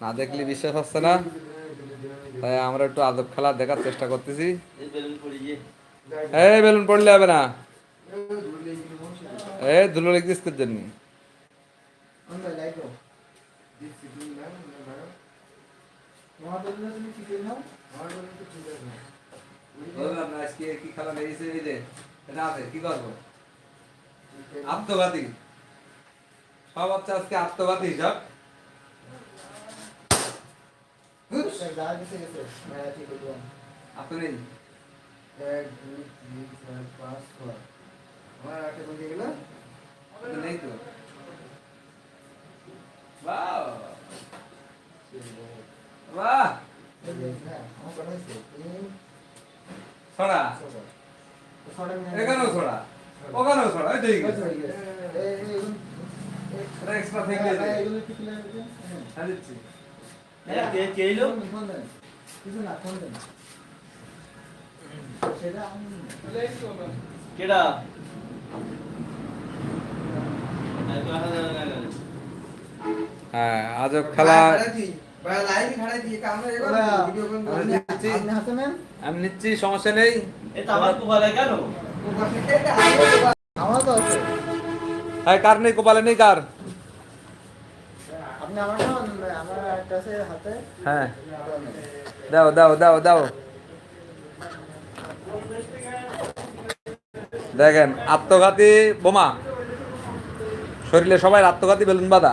না দেখলে বিশ্বাস হচ্ছে না। তাই আমরা একটু আদব খেলা দেখার চেষ্টা করতেছি। এই বেলুন পড়লে হবে না। এই ধুলো লেগেছিস তোর জন্য। কি আত্মঘাতী। সব বাচ্চা আজকে আত্মঘাতী সব আপনি নেই আপনি নেই তো বাহ বাহ ছড়া এখানেও ছড়া ওখানেও ছড়া ওই ঠিক আছে এটা এক্সট্রা থেকে হ্যাঁ দিচ্ছি হ্যাঁ, কে কে এলো কেডা। হ্যাঁ আজব খেলা আমি নিচ্ছি। সমস্যা নেই। এ তো আমার কোপালে কেন? আমার তো আছে। হ্যাঁ কার নেই? কপালে নেই কার? আপনি আমার হ্যাঁ। দাও দাও দাও দাও। দেখেন আত্মঘাতী বোমা। শরীরে সবাই আত্মঘাতী বেলুন বাঁধা।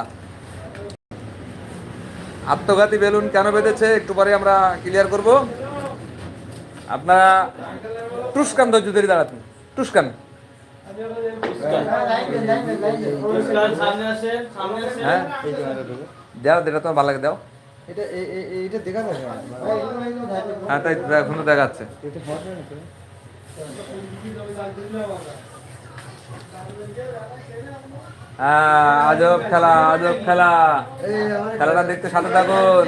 আত্মঘাতী বেলুন কেন বেঁধেছে একটু পরে আমরা ক্লিয়ার করব। আপনারা টুসকান ধৈর্য ধরে দাঁড়াতেন টুসকান। হ্যাঁ। দাও যেটা তোমার ভালো লাগে দাও। হ্যাঁ তাই এখনও দেখাচ্ছে। আজব খেলা আজব খেলা। খেলাটা দেখতে সাথে থাকুন।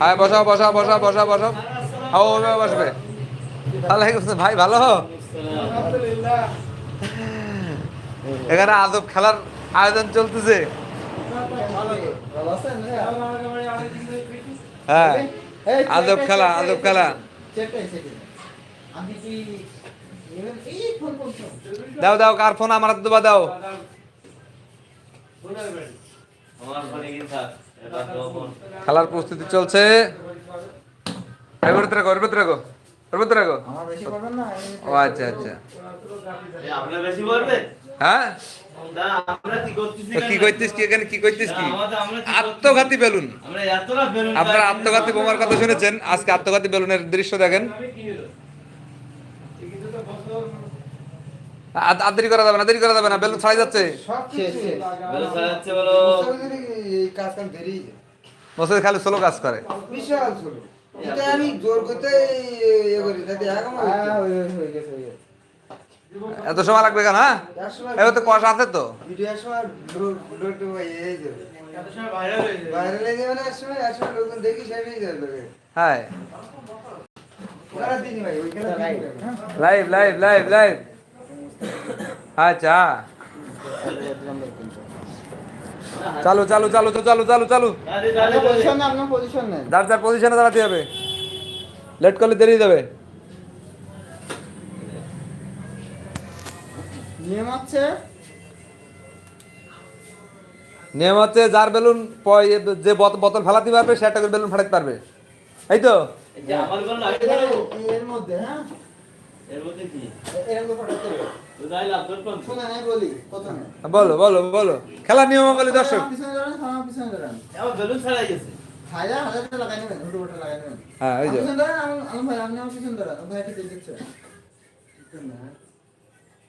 হ্যাঁ বসাও বসাও বসাও বসাও বসাও। হাও বসবে। ভালো ভাই ভালো এখানে আজব খেলার আয়োজন চলতেছে। হ্যাঁ আজব খেলা আজব খেলা। দাও দাও কার ফোন? আমার দেবা দাও। খেলার প্রস্তুতি চলছে। ভেতরে রাখো এর ভেতরে রাখো এর ভেতরে রাখো। আমার বেশি করবেন না আমি- ও আচ্ছা আচ্ছা। বেশি হ্যাঁ? কি কি এখানে? কি কি আত্মঘাতী বেলুন। আমরা এতটা বেলুন আপনারা আত্মঘাতী বোমার কথা শুনেছেন? আজকে আত্মঘাতী বেলুনের দৃশ্য দেখেন। আ- দেরি করা যাবে না দেরি করা যাবে না বেলুন ছাড়াই যাচ্ছে। খালি স্লো কাজ করে। বিশাল ছিল এটা আমি জোর করতে ইয়ে করি তাতে এখন হ্যাঁ গেছে হয়ে গেছে। এত সময় লাগবে কেন হ্যাঁ? এবার তো কষ আছে তো। হ্যাঁ। লাইভ লাইভ লাইভ লাইভ আচ্ছা। চালু চালু চালু চালু চালু চালু যার যার পজিশনে দাঁড়াতে হবে। লেট করলে দেরি যাবে। নিয়ম হচ্ছে? নিয়ম হচ্ছে যার বেলুন যে বোতল ফেলাতে পারবে সে একটা করে বেলুন ফাটাতে পারবে। এই তো। এর মধ্যে হ্যাঁ? আমি বলি বলো নিয়মাবলী দর্শক। হ্যাঁ যে।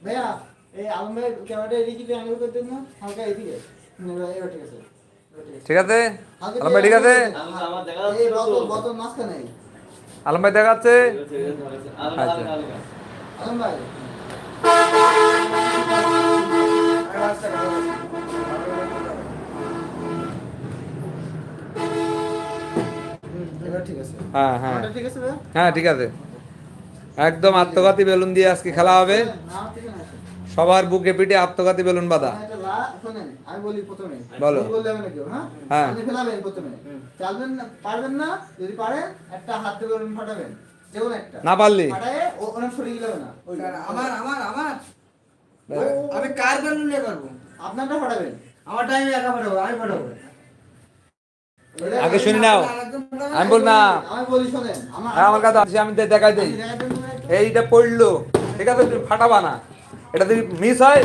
ভাইয়া এই আলম ক্যামেরাটা এদিকে দিয়ে অ্যাঙ্গেল না হালকা এদিকে। এবার এবার ঠিক আছে। ঠিক আলম ভাই ঠিক আছে? আলম ভাই দেখাচ্ছে আচ্ছা। আলম ভাই। আছে। হ্যাঁ হ্যাঁ। ঠিক আছে হ্যাঁ ঠিক আছে। একদম আত্মঘাতী বেলুন দিয়ে আজকে খেলা হবে না আমার পিছনে আছে সবার বুকে পিঠে আত্মঘাতী বেলুন বাঁধা। একটা আমি বলি প্রথমে। বলো। ভুল বললে হবে না হ্যাঁ? হ্যাঁ। আপনি ফেলাবেন প্রথমে। চালবেন না পারবেন না যদি পারেন একটা হাত দিয়ে বেলুন ফাটাবেন। যেমন একটা। না পারলি? ফাটায় ও ওনার শরীর গেলে না। আমার আমার আমার। আমি কার বেলুন নিয়ে করব আপনারটা ফাটাবেন। আমার টাইমে একা পাঠাবো আমি পাঠাবো আগে শুনি নাও। আমি বল না। আমি বলি শোনেন আমার হ্যাঁ, আমার কাছে আছে, আমি দেখাই দিই। আমি? এইটা পড়ল। ঠিক আছে তুমি ফাটাবা না। এটা যদি মিস হয়